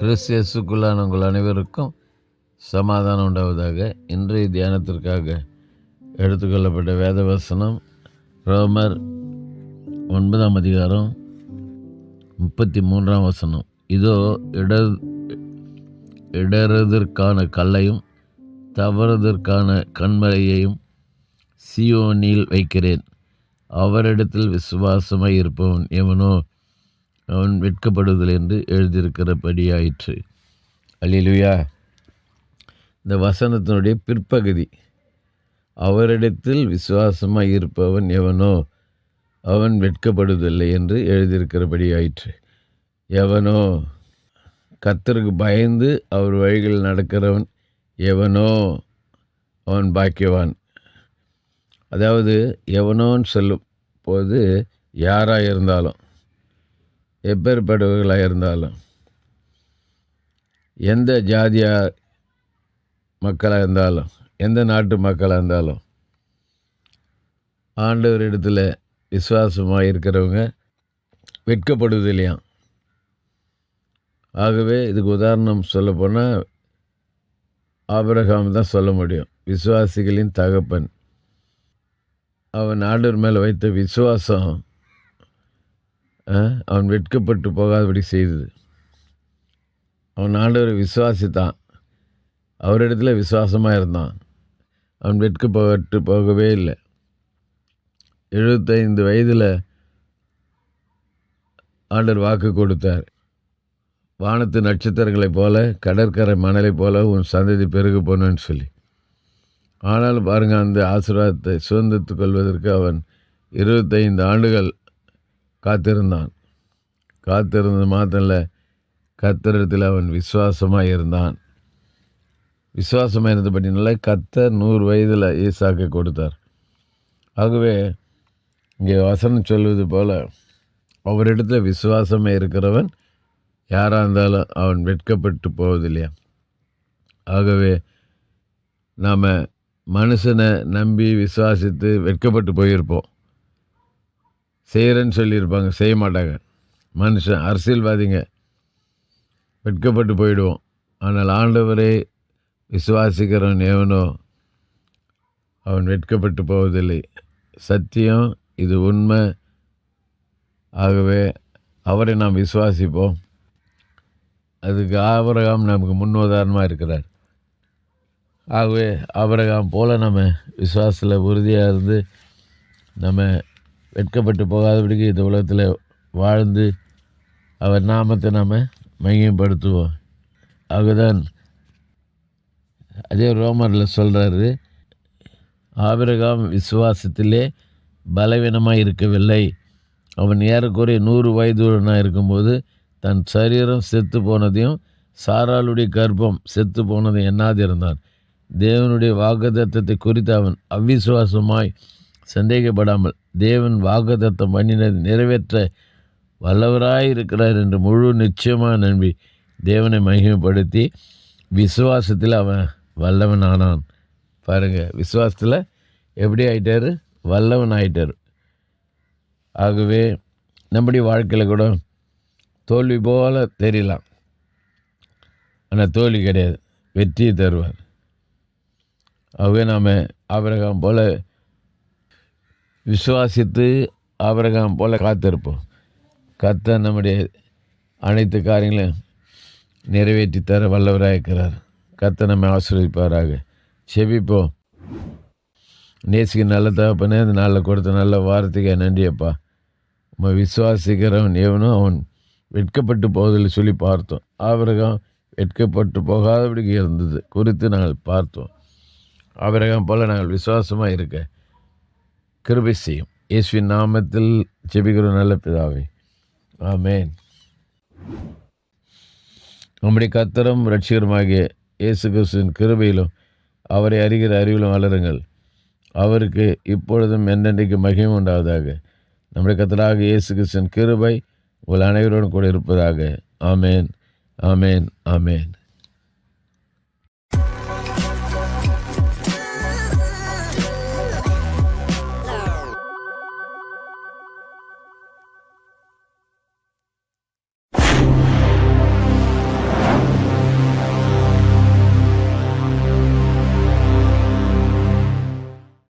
கிறிஸ்தியஸுக்குள்ளான உங்கள் அனைவருக்கும் சமாதானம் உண்டாவதாக இன்றைய தியானத்திற்காக எடுத்துக்கொள்ளப்பட்ட வேத வசனம் ரோமர் ஒன்பதாம் அதிகாரம் முப்பத்தி மூன்றாம் வசனம். இதோ இட இடறதற்கான கல்லையும் தவறுதற்கான கண்மலையையும் சியோனில் வைக்கிறேன். அவரிடத்தில் விசுவாசமாய் இருப்பவன் எவனோ அவன் வெட்கப்படுதல் என்று எழுதியிருக்கிறபடியாயிற்று. அலிலுயா இந்த வசனத்தினுடைய பிற்பகுதி. அவரிடத்தில் விசுவாசமாக இருப்பவன் எவனோ அவன் வெட்கப்படுவதில்லை என்று எழுதியிருக்கிறபடியாயிற்று. எவனோ கத்தருக்கு பயந்து அவர் வழிகளில் நடக்கிறவன் எவனோ அவன் பாக்கியவான். அதாவது எவனோன்னு சொல்லும் போது யாராக இருந்தாலும் எப்பேற்பட்டவர்களாக இருந்தாலும் எந்த ஜாதியாக மக்களாக இருந்தாலும் எந்த நாட்டு மக்களாக இருந்தாலும் ஆண்டவர் இடத்துல விசுவாசமாக இருக்கிறவங்க வெட்கப்படுவது இல்லையா? ஆகவே இதுக்கு உதாரணம் சொல்லப்போனால் ஆபரகாம் தான் சொல்ல முடியும். விசுவாசிகளின் தகப்பன். அவன் ஆண்டவர் மேலே வைத்த விசுவாசம் அவன் வெட்கப்பட்டு போகாதபடி செய்தது. அவன் ஆண்டவரை விசுவாசித்தான். அவரிடத்துல விசுவாசமாக இருந்தான். அவன் வெட்கப்பட்டு போகவே இல்லை. எழுபத்தைந்து வயதில் ஆண்டர் வாக்கு கொடுத்தார். வானத்து நட்சத்திரங்களைப் போல கடற்கரை மணலைப் போல உன் சந்ததி பெருகு போனேன்னு சொல்லி. ஆனாலும் பாருங்கள் அந்த ஆசீர்வாதத்தை சுதந்திரத்துக் கொள்வதற்கு அவன் இருபத்தைந்து ஆண்டுகள் காத்திருந்தான். காத்திருந்தது மாத்திரம் இல்லை கத்தரிடத்தில் அவன் விசுவாசமாக இருந்தான். விசுவாசமாக இருந்தபடினால கத்தர் நூறு வயதில் ஈசாக்கை கொடுத்தார். ஆகவே இங்கே வசனம் சொல்வது போல் அவரிடத்தில் விசுவாசமாக இருக்கிறவன் யாராக இருந்தாலும் அவன் வெட்கப்பட்டு போவதில்லையா? ஆகவே நாம் மனுஷனை நம்பி விசுவாசித்து வெட்கப்பட்டு போயிருப்போம். செய்கிறேன்னு சொல்லியிருப்பாங்க. செய்ய மாட்டாங்க. மனுஷன் அரசியல்வாதிங்க. வெட்கப்பட்டு போயிடுவோம். ஆனால் ஆண்டவரை விசுவாசிக்கிறவன் எவனோ அவன் வெட்கப்பட்டு போவதில்லை. சத்தியம் இது உண்மை. ஆகவே அவரை நாம் விசுவாசிப்போம். அதுக்கு ஆபரகாம் நமக்கு முன்னுதாரணமாக இருக்கிறார். ஆகவே ஆபரகாம் போல் நம்ம விசுவாசத்தில் உறுதியாக இருந்து நம்ம வெட்கப்பட்டு போகாதபடிக்கு இந்த உலகத்தில் வாழ்ந்து அவர் நாமத்தை நாம் மையப்படுத்துவோம். ஆகதான் அதே ரோமரில் சொல்கிறாரு ஆபிரகாம் விசுவாசத்திலே பலவீனமாக இருக்கவில்லை. அவன் ஏறக்குறைய நூறு வயதுடனாக இருக்கும்போது தன் சரீரம் செத்து போனதையும் சாராளுடைய கர்ப்பம் செத்து போனதையும் எண்ணாதிருந்தான். தேவனுடைய வாக்குதத்தத்தை குறித்து அவன் அவிசுவாசமாய் சந்தேகப்படாமல் தேவன் வாக்குதத்தம் பண்ணினது நிறைவேற்ற வல்லவராய் இருக்கிறார் என்று முழு நிச்சயமாக நம்பி தேவனை மகிமைப்படுத்தி விசுவாசத்தில் அவன் வல்லவன் ஆனான் பாருங்கள் விசுவாசத்தில் எப்படி ஆயிட்டார்? வல்லவன் ஆயிட்டார் ஆகவே நம்முடைய வாழ்க்கையில் கூட தோல்வி போல தெரியலாம். ஆனால் தோல்வி கிடையாது. வெற்றியை தருவார். ஆகவே நாம் ஆபிரகாம் போல் விசுவாசித்து ஆபிரகாம் போல் காத்திருப்போம். கத்த நம்முடைய அனைத்து காரியங்களையும் நிறைவேற்றி தர வல்லவராக இருக்கிறார். கத்த நம்மை ஆசிரியப்பாராக செபிப்போம். நேசிக்கு நல்ல தகப்பனே அந்த நாளில் கொடுத்த நல்ல வார்த்தைக்கு நன்றியப்பா நம்ம விசுவாசிக்கிறவன் எவனோ அவன் வெட்கப்பட்டு போவதில் சொல்லி பார்த்தோம். அவரகம் வெட்கப்பட்டு போகாதபடிக்கு இருந்தது. குறித்து நாங்கள் பார்த்தோம். அவரகம் போல் நாங்கள் விசுவாசமாக இருக்க கிருபை செய்யும். இயேசுவின் நாமத்தில் ஜெபிக்கிற நல்ல பிதாவே. ஆமேன். நம்முடைய கத்தரும் ரட்சிகருமாகிய இயேசு கிறிஸ்துவின் கிருபையிலும் அவரை அறிகிற அறிவிலும் வளருங்கள். அவருக்கு இப்பொழுதும் என்னென்றைக்கு மகிமை உண்டாவதாக. நம்முடைய கத்தராக இயேசு கிறிஸ்துவின் கிருபை உங்கள் அனைவரோடும் கூட இருப்பதாக. ஆமேன். ஆமேன். ஆமேன்.